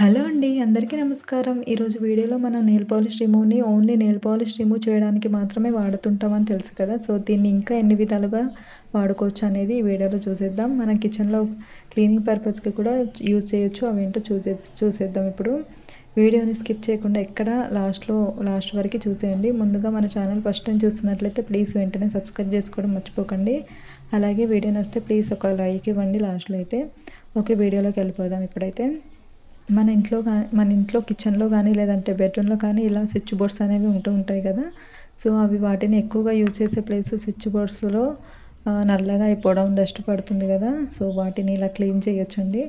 Hello అండి అందరికీ నమస్కారం. ఈరోజు వీడియోలో మనం నెయిల్ పాలిష్ రిమూవ్ని ఓన్లీ నెయిల్ పాలిష్ రిమూవ్ చేయడానికి మాత్రమే వాడుతుంటామని తెలుసు కదా. సో దీన్ని ఇంకా ఎన్ని విధాలుగా వాడుకోవచ్చు అనేది ఈ వీడియోలో చూసేద్దాం. మన కిచెన్లో క్లీనింగ్ పర్పస్కి కూడా యూజ్ చేయొచ్చు అవేంటో చూసే చూసేద్దాం ఇప్పుడు. వీడియోని స్కిప్ చేయకుండా ఎక్కడ లాస్ట్లో లాస్ట్ వరకు చూసేయండి. ముందుగా మన ఛానల్ ఫస్ట్ టైం చూస్తున్నట్లయితే ప్లీజ్ వెంటనే సబ్స్క్రైబ్ చేసుకోవడం మర్చిపోకండి. అలాగే వీడియోని వస్తే ప్లీజ్ ఒక లైక్ ఇవ్వండి లాస్ట్లో అయితే. ఓకే వీడియోలోకి వెళ్ళిపోదాం ఇప్పుడైతే. మన ఇంట్లో కానీ మన ఇంట్లో కిచెన్లో కానీ లేదంటే బెడ్రూమ్లో కానీ ఇలా స్విచ్ బోర్డ్స్ అనేవి ఉంటూ ఉంటాయి కదా. సో అవి వాటిని ఎక్కువగా యూజ్ చేసే ప్లేస్ స్విచ్ బోర్డ్స్లో నల్లగా అయిపోవడం డస్ట్ పడుతుంది కదా. సో వాటిని ఇలా క్లీన్ చేయొచ్చండి.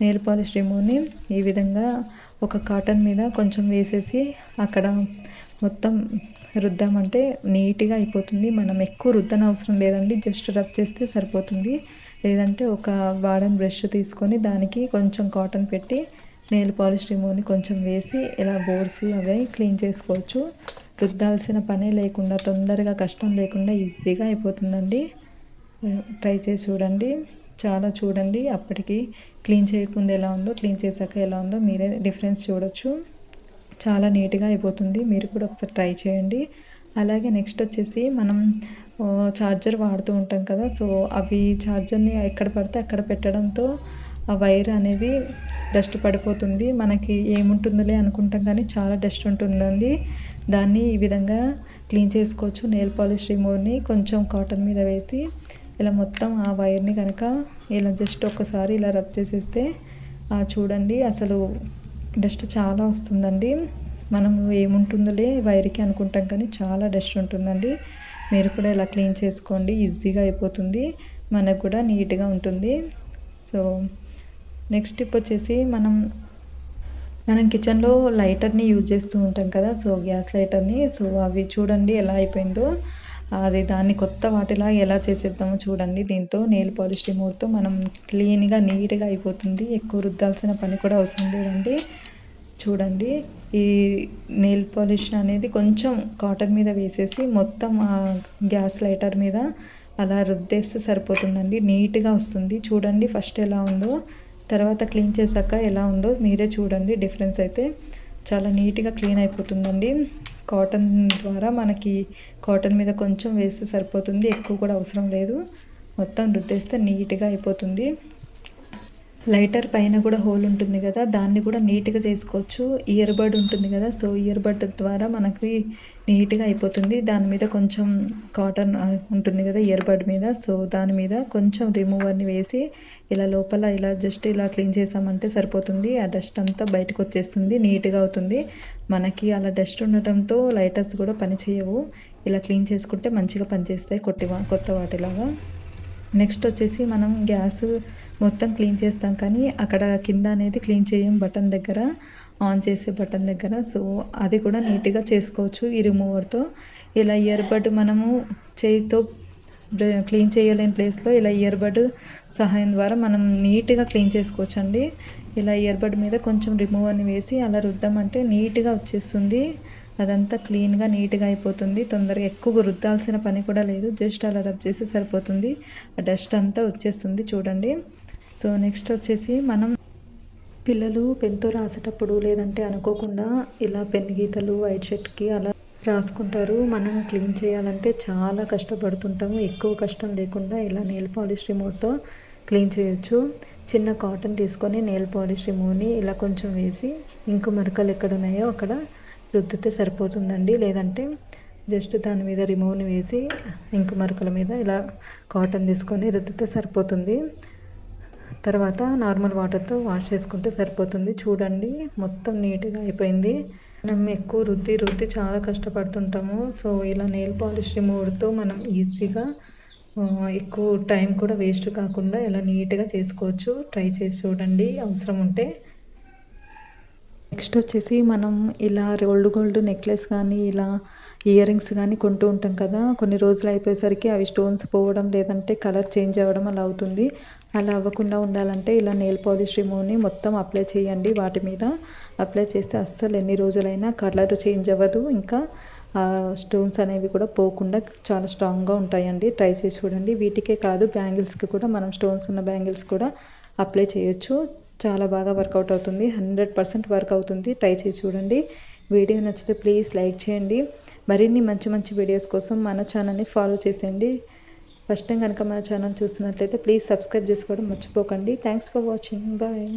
నెయిల్ పాలిష్ రిమూవ్ని ఈ విధంగా ఒక కాటన్ మీద కొంచెం వేసేసి అక్కడ మొత్తం రుద్దామంటే నీట్గా అయిపోతుంది. మనం ఎక్కువ రుద్దన అవసరం లేదండి. జస్ట్ రబ్ చేస్తే సరిపోతుంది. లేదంటే ఒక వాడన్ బ్రష్ తీసుకొని దానికి కొంచెం కాటన్ పెట్టి నెయిల్ పాలిష్ రిమూవ్ని కొంచెం వేసి ఇలా బోర్స్ అవి క్లీన్ చేసుకోవచ్చు. రుద్దాల్సిన పనే లేకుండా తొందరగా కష్టం లేకుండా ఈజీగా అయిపోతుందండి. ట్రై చేసి చూడండి. చాలా చూడండి. అప్పటికి క్లీన్ చేయకుండా ఎలా ఉందో క్లీన్ చేశాక ఎలా ఉందో మీరే డిఫరెన్స్ చూడొచ్చు. చాలా నీట్గా అయిపోతుంది. మీరు కూడా ఒకసారి ట్రై చేయండి. అలాగే నెక్స్ట్ వచ్చేసి మనం ఛార్జర్ వాడుతూ ఉంటాం కదా సో అవి ఛార్జర్ని ఎక్కడ పడితే అక్కడ పెట్టడంతో ఆ వైర్ అనేది డస్ట్ పడిపోతుంది. మనకి ఏముంటుందిలే అనుకుంటాం కానీ చాలా డస్ట్ ఉంటుందండి. దాన్ని ఈ విధంగా క్లీన్ చేసుకోవచ్చు. నెయిల్ పాలిష్ రిమూవ్ని కొంచెం కాటన్ మీద వేసి ఇలా మొత్తం ఆ వైర్ని కనుక ఇలా జస్ట్ ఒక్కసారి ఇలా రబ్ చేసేస్తే చూడండి అసలు డస్ట్ చాలా వస్తుందండి. మనము ఏముంటుందిలే వైర్కి అనుకుంటాం కానీ చాలా డస్ట్ ఉంటుందండి. మీరు కూడా ఇలా క్లీన్ చేసుకోండి. ఈజీగా అయిపోతుంది. మనకు కూడా నీట్గా ఉంటుంది. సో నెక్స్ట్ టిప్ వచ్చేసి మనం మనం కిచెన్లో లైటర్ని యూజ్ చేస్తూ ఉంటాం కదా సో గ్యాస్ లైటర్ని సో అవి చూడండి ఎలా అయిపోయిందో. అది దాన్ని కొత్త వాటిలా ఎలా చేసేద్దామో చూడండి. దీంతో నెయిల్ పాలిష్ రిమూవర్తో మనం క్లీన్గా నీట్గా అయిపోతుంది. ఎక్కువ రుద్దాల్సిన పని కూడా అవసరం లేదండి. చూడండి ఈ నెయిల్ పాలిష్ అనేది కొంచెం కాటన్ మీద వేసేసి మొత్తం ఆ గ్యాస్ లైటర్ మీద అలా రుద్దేస్తే సరిపోతుందండి. నీట్గా వస్తుంది. చూడండి ఫస్ట్ ఎలా ఉందో. తర్వాత క్లీన్ చేశాక ఎలా ఉందో మీరే చూడండి. డిఫరెన్స్ అయితే చాలా నీట్గా క్లీన్ అయిపోతుందండి. కాటన్ ద్వారా మనకి కాటన్ మీద కొంచెం వేస్తే సరిపోతుంది ఎక్కువ కూడా అవసరం లేదు. మొత్తం రుద్దేస్తే నీట్గా అయిపోతుంది. లైటర్ పైన కూడా హోల్ ఉంటుంది కదా దాన్ని కూడా నీట్గా చేసుకోవచ్చు. ఇయర్ బడ్ ఉంటుంది కదా సో ఇయర్ బడ్ ద్వారా మనకి నీట్గా అయిపోతుంది. దాని మీద కొంచెం కాటన్ ఉంటుంది కదా ఇయర్ బడ్ మీద సో దాని మీద కొంచెం రిమూవర్ని వేసి ఇలా లోపల ఇలా జస్ట్ ఇలా క్లీన్ చేసామంటే సరిపోతుంది. ఆ డస్ట్ అంతా బయటకు వచ్చేస్తుంది నీట్గా అవుతుంది. మనకి అలా డస్ట్ ఉండటంతో లైటర్స్ కూడా పని చేయవు. ఇలా క్లీన్ చేసుకుంటే మంచిగా పనిచేస్తాయి కొట్టి కొత్త వాటిలాగా. నెక్స్ట్ వచ్చేసి మనం గ్యాస్ మొత్తం క్లీన్ చేస్తాం కానీ అక్కడ కింద అనేది క్లీన్ చేయం బటన్ దగ్గర ఆన్ చేసే బటన్ దగ్గర. సో అది కూడా నీట్గా చేసుకోవచ్చు ఈ రిమూవర్తో. ఇలా ఇయర్బడ్ మనము చేయితో క్లీన్ చేయలేని ప్లేస్లో ఇలా ఇయర్బడ్ సహాయం ద్వారా మనం నీట్గా క్లీన్ చేసుకోవచ్చు అండి ఇలా ఇయర్బడ్ మీద కొంచెం రిమూవర్ని వేసి అలా రుద్దామంటే నీట్గా వచ్చేస్తుంది. అదంతా క్లీన్గా నీట్గా అయిపోతుంది. తొందరగా ఎక్కువ రుద్దాల్సిన పని కూడా లేదు. జస్ట్ అలా రబ్ చేస్తే సరిపోతుంది. ఆ డస్ట్ అంతా వచ్చేస్తుంది చూడండి. సో నెక్స్ట్ వచ్చేసి మనం పిల్లలు పెన్తో రాసేటప్పుడు లేదంటే అనుకోకుండా ఇలా పెన్ గీతలు వైట్ షర్ట్కి అలా రాసుకుంటారు. మనం క్లీన్ చేయాలంటే చాలా కష్టపడుతుంటాము. ఎక్కువ కష్టం లేకుండా ఇలా నెయిల్ పాలిష్ రిమూవ్తో క్లీన్ చేయొచ్చు. చిన్న కాటన్ తీసుకొని నెయిల్ పాలిష్ రిమూవ్ని ఇలా కొంచెం వేసి ఇంకు మరకలు ఎక్కడ ఉన్నాయో అక్కడ రుద్దితే సరిపోతుందండి. లేదంటే జస్ట్ దాని మీద రిమూవ్ని వేసి ఇంకు మరకల మీద ఇలా కాటన్ తీసుకొని రుద్దితే సరిపోతుంది. తర్వాత నార్మల్ వాటర్తో వాష్ చేసుకుంటే సరిపోతుంది. చూడండి మొత్తం నీట్గా అయిపోయింది. మనం ఎక్కువ రుద్ది రుద్ది చాలా కష్టపడుతుంటాము. సో ఇలా నెయిల్ పాలిష్ రిమూవ్తో మనం ఈజీగా ఎక్కువ టైం కూడా వేస్ట్ కాకుండా ఇలా నీట్గా చేసుకోవచ్చు. ట్రై చేసి చూడండి. అవసరం ఉంటే నెక్స్ట్ వచ్చేసి మనం ఇలా రోల్డ్ గోల్డ్ నెక్లెస్ కానీ ఇలా ఇయర్ రింగ్స్ కానీ కొంటూ ఉంటాం కదా. కొన్ని రోజులు అయిపోయేసరికి అవి స్టోన్స్ పోవడం లేదంటే కలర్ చేంజ్ అవ్వడం అలా అవుతుంది. అలా అవ్వకుండా ఉండాలంటే ఇలా నెయిల్ పాలిష్ రిమూవ్ని మొత్తం అప్లై చేయండి. వాటి మీద అప్లై చేస్తే అస్సలు ఎన్ని రోజులైనా కలర్ చేంజ్ అవ్వదు. ఇంకా స్టోన్స్ అనేవి కూడా పోకుండా చాలా స్ట్రాంగ్గా ఉంటాయండి. ట్రై చేసి చూడండి. వీటికే కాదు బ్యాంగిల్స్కి కూడా మనం స్టోన్స్ ఉన్న బ్యాంగిల్స్ కూడా అప్లై చేయొచ్చు. చాలా బాగా వర్కౌట్ అవుతుంది. హండ్రెడ్ పర్సెంట్ వర్క్ అవుతుంది. ట్రై చేసి చూడండి. వీడియో నచ్చితే ప్లీజ్ లైక్ చేయండి. మరిన్ని మంచి మంచి వీడియోస్ కోసం మన ఛానల్ని ఫాలో చేసేయండి. ఫస్ట్ టైం కనుక మన ఛానల్ చూస్తున్నట్లయితే ప్లీజ్ సబ్స్క్రైబ్ చేసుకోవడం మర్చిపోకండి. Thanks for watching bye